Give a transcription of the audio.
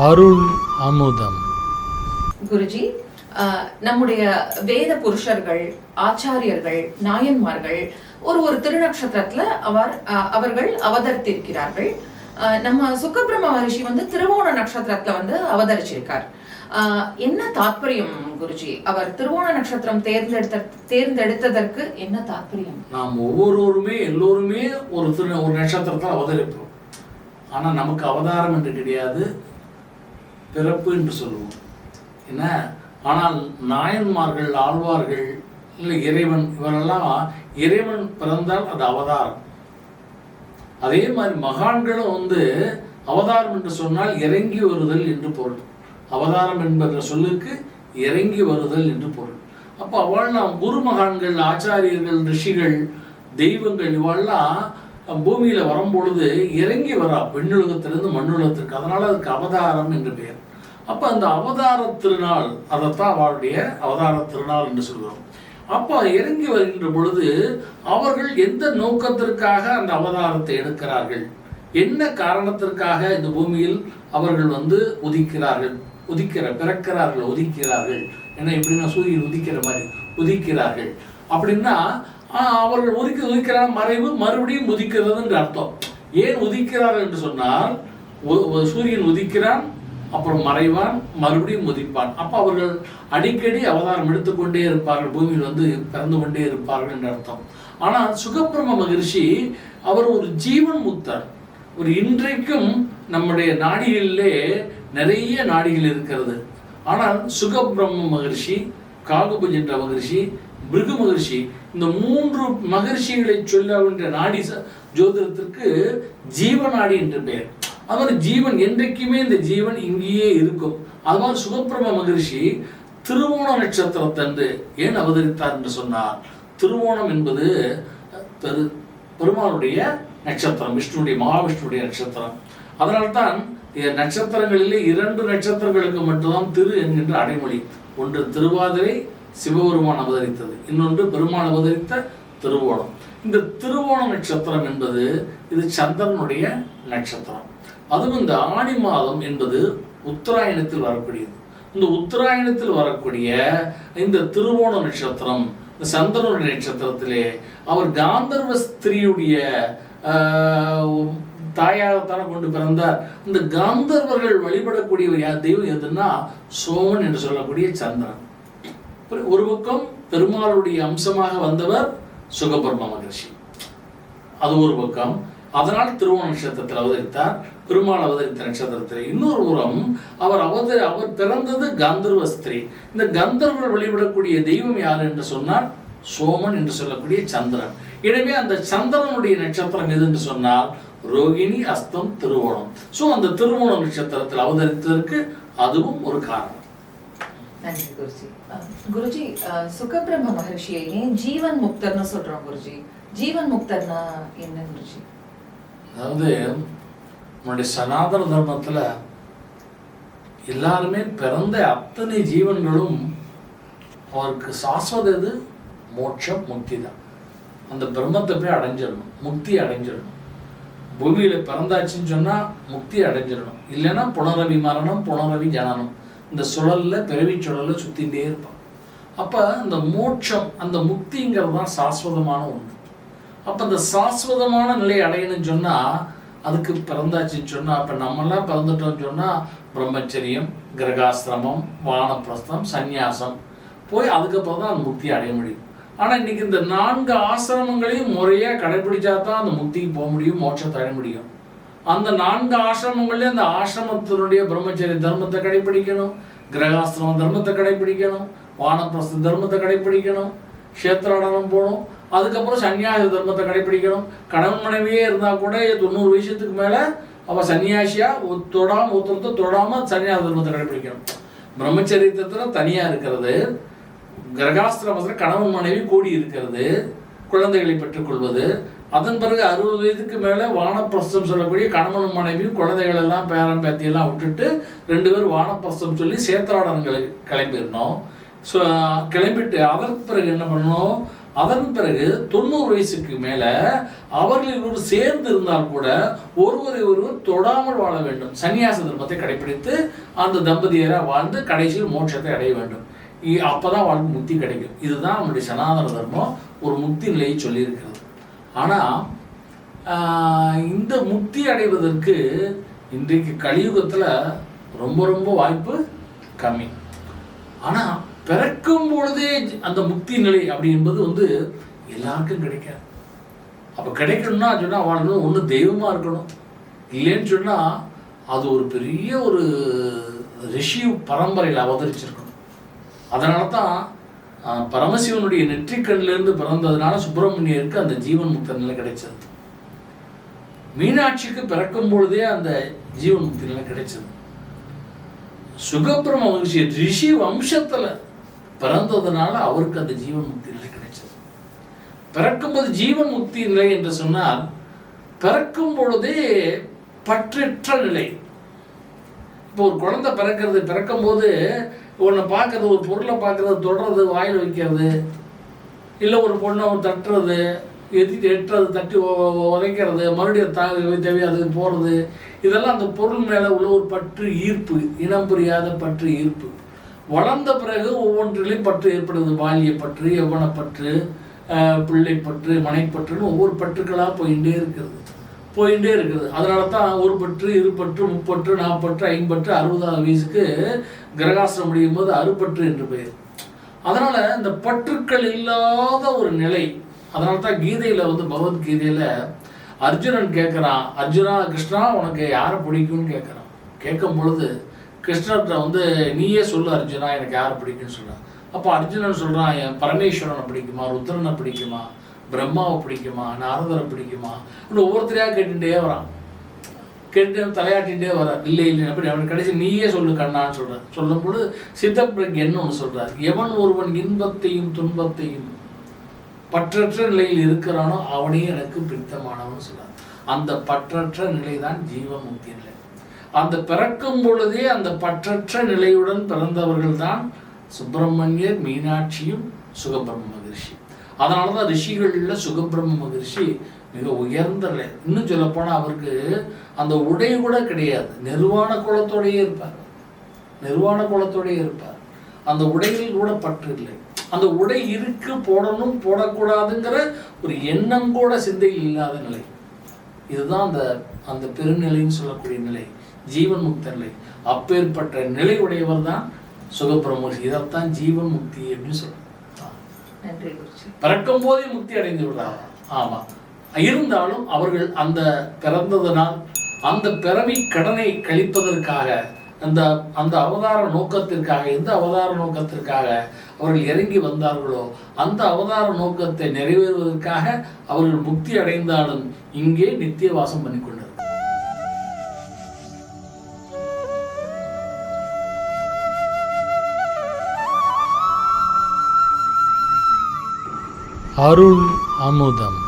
அருள் அமுதம். குருஜி நம்முடைய வேத புருஷர்கள் ஆச்சாரியர்கள் நாயன்மார்கள் ஒரு ஒரு திருநக்ஷத்திரத்துல அவர் அவர்கள் அவதரித்திருக்கிறார்கள். நம்ம சுக்கபிரம மகரிஷி வந்து திருவோண நட்சத்திரத்துல வந்து அவதரிச்சிருக்கார். ஆஹ், என்ன தாற்பயம் குருஜி? அவர் திருவோண நட்சத்திரம் தேர்ந்தெடுத்த தேர்ந்தெடுத்ததற்கு என்ன தாற்பயம் நாம் ஒவ்வொருவருமே எல்லோருமே ஒரு திரு ஒரு நட்சத்திரத்தில் அவதரிப்போம். ஆனால் நமக்கு அவதாரம் என்று கிடையாது. பிறப்பு என்று சொல்லுவோம். என்ன? ஆனால் நாயன்மார்கள் ஆழ்வார்கள் இல்லை இறைவன் இவரெல்லாம் இறைவன் பிறந்தால் அது அவதாரம். அதே மாதிரி மகான்களும் வந்து அவதாரம் என்று சொன்னால் இறங்கி வருதல் என்று பொருள். அவதாரம் என்பத சொல்லுக்கு இறங்கி வருதல் என்று பொருள். அப்போ அவள் நாம் குரு மகான்கள் ஆச்சாரியர்கள் ரிஷிகள் தெய்வங்கள் இவெல்லாம் பூமியில வரும்பொழுது இறங்கி வரா பெண்ணுலகத்திலிருந்து மண்ணுலகத்திற்கு. அதனால அதுக்கு அவதாரம் என்று பெயர். அப்ப அந்த அவதார திருநாள் அதைத்தான் அவளுடைய அவதார திருநாள் என்று சொல்கிறோம். அப்போ இறங்கி வருகின்ற பொழுது அவர்கள் எந்த நோக்கத்திற்காக அந்த அவதாரத்தை எடுக்கிறார்கள்? என்ன காரணத்திற்காக இந்த பூமியில் அவர்கள் வந்து உதிக்கிறார்கள்? உதிக்கிற பிறக்கிறார்கள் உதிக்கிறார்கள். என்ன எப்படின்னா சூரியன் உதிக்கிற மாதிரி உதிக்கிறார்கள். அப்படின்னா அவர்கள் உதிக்க உதிக்கிறார் மறைவு மறுபடியும் உதிக்கிறதுன்ற அர்த்தம். ஏன் உதிக்கிறார் என்று சொன்னால் சூரியன் உதிக்கிறான் அப்புறம் மறைவான் மறுபடியும் உதிப்பான். அப்போ அவர்கள் அடிக்கடி அவதாரம் எடுத்துக்கொண்டே இருப்பார்கள் பூமியில் வந்து பிறந்து கொண்டே இருப்பார்கள் என்று அர்த்தம். ஆனால் சுகப்பிரம மகிழ்ச்சி அவர் ஒரு ஜீவன் முத்தர். ஒரு இன்றைக்கும் நம்முடைய நாடிகளிலே நிறைய நாடிகள் இருக்கிறது. ஆனால் சுகபிரம்ம மகரிஷி காகுபஜென்ற மகிழ்ச்சி பிருகு மகர்ஷி இந்த மூன்று மகரிஷிகளை சொல்ல நாடி ச- ஜோதிடத்திற்கு ஜீவநாடி என்று பெயர். அவர் ஜீவன் என்றைக்குமே இந்த ஜீவன் இங்கேயே இருக்கும். அது சுகப்பிரம மகர்ஷி திருவோண நட்சத்திரத்தன்று ஏன் அவதரித்தார் என்று சொன்னார் திருவோணம் என்பது பெரு பெருமானுடைய நட்சத்திரம் விஷ்ணுடைய மகாவிஷ்ணுடைய நட்சத்திரம். அதனால்தான் நட்சத்திரங்களிலே இரண்டு நட்சத்திரங்களுக்கு மட்டும்தான் திரு என்கின்ற அடைமொழி. ஒன்று திருவாதிரை சிவபெருமான் அவதரித்தது. இன்னொன்று பெருமான் அவதரித்த திருவோணம். இந்த திருவோண நட்சத்திரம் என்பது இது சந்திரனுடைய நட்சத்திரம். அதுவும் இந்த ஆணி மாதம் என்பது உத்தராயணத்தில் வரக்கூடியது. இந்த உத்தராயணத்தில் வரக்கூடிய இந்த திருவோண நட்சத்திரம் இந்த சந்திரனுடைய நட்சத்திரத்திலே அவர் காந்தர்வ ஸ்திரீயுடைய ஆஹ், தாயாகத்தானே கொண்டு பிறந்தார். இந்த காந்தர்வர்கள் வழிபடக்கூடியவர் யார் தெய்வம் எதுன்னா சோமன் என்று சொல்லக்கூடிய சந்திரன். ஒரு பக்கம் பெருமாளுடைய அம்சமாக வந்தவர் சுகபர்ம மகர்ஷி அது ஒரு பக்கம். அதனால் திருவோண நட்சத்திரத்தில் அவதரித்தார் பெருமாள் அவதரித்த நட்சத்திரத்தில் இன்னொரு புறம் அவர் அவத அவர் பிறந்தது கந்தர்வ ஸ்திரீ. இந்த கந்தர்வர் வழிபடக்கூடிய தெய்வம் யார் என்று சொன்னால் சோமன் என்று சொல்லக்கூடிய சந்திரன். எனவே அந்த சந்திரனுடைய நட்சத்திரம் எது என்று சொன்னால் ரோகிணி அஸ்தம் திருவோணம். ஸோ அந்த திருவோணம் நட்சத்திரத்தில் அவதரித்ததற்கு அதுவும் ஒரு காரணம். நன்றி குருஜி. குருஜி சுகபிரம்ம மகரிஷியை ஏன் ஜீவன் முக்தர்னு சொல்றோம் குருஜி? ஜீவன் முக்தர்னா என்ன குருஜி? அதாவது நம்முடைய சனாதன தர்மத்தில் எல்லாருமே பிறந்த அத்தனை ஜீவன்களும் அவருக்கு சாஸ்வத இது மோட்சம் முக்தி தான். அந்த பிரம்மத்தை போய் அடைஞ்சிடணும் முக்தி அடைஞ்சிடணும். பூமியில் பிறந்தாச்சுன்னு சொன்னால் முக்தி அடைஞ்சிடணும். இல்லைன்னா புனரவி மரணம் புனரவி ஜனனம். இந்த சுழலில் பிறவி சுழலில் சுற்றிகிட்டே இருப்பான். அப்போ இந்த மோட்சம் அந்த முக்திங்கிறது தான் சாஸ்வதமான ஒன்று அப்போ இந்த சாஸ்வதமான நிலையை அடையணும்னு சொன்னால் அதுக்கு பிறந்தாச்சுன்னு சொன்னால் அப்போ நம்மளாம் பிறந்துட்டோம்னு சொன்னால் பிரம்மச்சரியம் கிரகாசிரமம் வானப்பிரஸ்தம் சந்நியாசம் போய் அதுக்கப்புறம் தான் அந்த முக்தியை அடைய முடியும். ஆனால் இன்றைக்கி இந்த நான்கு ஆசிரமங்களையும் முறையாக கடைபிடிச்சா தான் அந்த முக்திக்கு போக முடியும் மோட்சத்தை அடைய முடியும். அந்த நான்கு ஆசிரமங்கள்லேயும் அந்த ஆசிரமத்தினுடைய பிரம்மச்சரிய தர்மத்தை கடைபிடிக்கணும் கிரகாசிரம தர்மத்தை கடைபிடிக்கணும் வானப்பிரஸ்த தர்மத்தை கடைபிடிக்கணும் கஷேத்திராடனம் போகணும் அதுக்கப்புறம் சன்னியாச தர்மத்தை கடைபிடிக்கணும். கணவன் மனைவியே இருந்தால் கூட தொண்ணூறு வயசத்துக்கு மேலே அவள் சன்னியாசியா ஒ- தொடாம ஒருத்தரத்தை தொடாமல் சன்னியாச தர்மத்தை கடைபிடிக்கணும். பிரம்மச்சரியத்தில் தனியாக இருக்கிறது கிரகாஸ்திரமத்தில் கணவன் மனைவி கூடி இருக்கிறது குழந்தைகளை பெற்றுக்கொள்வது அதன் பிறகு அறுபது வயதுக்கு மேலே வானப்பிரஸ்தம் சொல்லக்கூடிய கணவன் மனைவி குழந்தைகள் எல்லாம் பேரன் பேத்தியெல்லாம் விட்டுட்டு ரெண்டு பேரும் வானப்பிரஸ்தம் சொல்லி சேத்திராடனங்களை கிளம்பிடணும். ஸோ கிளம்பிட்டு அதற்கு பிறகு என்ன பண்ணணும்? அதன் பிறகு தொண்ணூறு வயசுக்கு மேலே அவர்கள் ஒரு சேர்ந்து இருந்தால் கூட ஒருவரை ஒருவர் தொடாமல் வாழ வேண்டும். சன்னியாச தர்மத்தை கடைபிடித்து அந்த தம்பதியரை வாழ்ந்து கடைசியில் மோட்சத்தை அடைய வேண்டும். இ- அப்பதான் வாழ்க்கை முக்தி கிடைக்கும். இதுதான் நம்முடைய சனாதன தர்மம். ஒரு முக்தி நிலையை சொல்லியிருக்கிறது. ஆனால் இந்த முக்தி அடைவதற்கு இன்றைக்கு கலியுகத்தில் ரொம்ப ரொம்ப வாய்ப்பு கம்மி. ஆனால் பிறக்கும் பொழுதே அந்த முக்தி நிலை அப்படி என்பது வந்து எல்லாருக்கும் கிடைக்காது. அப்போ கிடைக்கணும்னா சொன்னால் வாழணும் ஒன்று தெய்வமாக இருக்கணும். இல்லைன்னு சொன்னால் அது ஒரு பெரிய ஒரு ரிஷி பரம்பரையில் அவதரிச்சிருக்கணும். அதனால தான் பரமசிவனுடைய நெற்றிக்கண்ணிலிருந்து பிறந்ததுனால சுப்பிரமணியருக்கு அந்த ஜீவன் முக்த நிலை கிடைச்சது. மீனாட்சிக்கு பிறக்கும் பொழுதே அந்த ஜீவன் முக்தி நிலை கிடைச்சது. சுகப்பிரம மகிழ்ச்சி ரிஷி வம்சத்துல பிறந்ததுனால அவருக்கு அந்த ஜீவன் முக்தி நிலை கிடைச்சது. பிறக்கும்போது ஜீவன் முக்தி நிலை என்று சொன்னால் பிறக்கும் பொழுதே பற்றற்ற நிலை. இப்போ ஒரு குழந்தை பிறக்கிறது பிறக்கும்போது ஒன்று பார்க்கறது ஒரு பொருளை பார்க்கறது தொடுறது வாயில் வைக்கிறது இல்லை ஒரு பொண்ணை ஒரு தட்டுறது எதி எட்டுறது தட்டி உதைக்கிறது மறுபடியும் தா தேவை அது போகிறது இதெல்லாம் அந்த பொருள் மேலே உள்ள ஒரு பற்று ஈர்ப்பு இனம் புரியாத பற்று ஈர்ப்பு வளர்ந்த பிறகு ஒவ்வொன்றிலையும் பற்று ஏற்படுது பாலிய பற்று யவனப்பற்று பிள்ளை பிள்ளைப்பற்று மனைப்பற்றுன்னு ஒவ்வொரு பற்றுக்களாக போயிட்டே இருக்கிறது போயிட்டே இருக்குது அதனால தான் ஒரு பற்று இரு பற்று முப்பற்று நாற்பற்று ஐம்பற்று அறுபதாவது வயசுக்கு கிரகாசனம் முடியும் போது அறுபற்று என்று பெயர். அதனால இந்த பற்றுக்கள் இல்லாத ஒரு நிலை அதனால தான் கீதையில வந்து பகவத்கீதையில அர்ஜுனன் கேட்குறான் அர்ஜுனா கிருஷ்ணா உனக்கு யாரை பிடிக்கும்னு கேட்குறான். கேட்கும் பொழுது கிருஷ்ணர்கிட்ட வந்து நீயே சொல்லு அர்ஜுனா எனக்கு யாரை பிடிக்கும்னு சொல்கிறான் அப்போ அர்ஜுனன் சொல்கிறான் என் பரமேஸ்வரனை பிடிக்குமா? ருத்ரனை பிடிக்குமா? பிரம்மாவை பிடிக்குமா? நாரதரை பிடிக்குமா? இன்னும் ஒவ்வொருத்தரையாக கேட்டுகிட்டே வரான். கெட்டு தலையாட்டிகிட்டே வரார் இல்லை இல்லை அப்படி அவன் கடைசி நீயே சொல்லு கண்ணான்னு சொல்றார். சொல்லும்போது சித்தப்பிரஜன் ஒன்று சொல்கிறார் எவன் ஒருவன் இன்பத்தையும் துன்பத்தையும் பற்றற்ற நிலையில் இருக்கிறானோ அவனே எனக்கு பிடித்தமானவன் சொல்கிறார் அந்த பற்றற்ற நிலை தான் ஜீவமுக்தி நிலை. அந்த பிறக்கும் பொழுதே அந்த பற்றற்ற நிலையுடன் பிறந்தவர்கள் தான் சுப்பிரமணியர் மீனாட்சியும் சுகபிரம்ம மகிழ்ச்சி அதனால தான் ரிஷிகளில் சுகபிரம்ம மகிழ்ச்சி மிக உயர்ந்த நிலை. இன்னும் சொல்ல போனா அவருக்கு அந்த உடை கூட கிடையாது. நிர்வாண குலத்தோடயே இருப்பார். நிர்வாண குலத்தோடயே இருப்பார். அந்த உடையில் கூட பற்று இல்லை. அந்த உடை இருக்கு போடணும் போடக்கூடாதுங்கிற ஒரு எண்ணம் கூட சிந்தையில் இல்லாத நிலை. இதுதான் அந்த அந்த பெருநிலைன்னு சொல்லக்கூடிய நிலை. ஜீவன் முக்த நிலை. அப்பேற்பட்ட நிலை உடையவர் தான் சுகபிரமோஷி இதைத்தான் ஜீவன் முக்தி அப்படின்னு சொல்றாங்க பிறக்கும் போதே முக்தி அடைந்து விடுறாங்க ஆமா. இருந்தாலும் அவர்கள் அந்த பிறந்ததனால் அந்த பிறவி கடனை கழிப்பதற்காக அந்த அந்த அவதார நோக்கத்திற்காக எந்த அவதார நோக்கத்திற்காக அவர்கள் இறங்கி வந்தார்களோ அந்த அவதார நோக்கத்தை நிறைவேறுவதற்காக அவர்கள் முக்தி அடைந்தாலும் இங்கே நித்திய வாசம் பண்ணி கொண்டிருக்கிறார்கள் அருள் அமுதம்.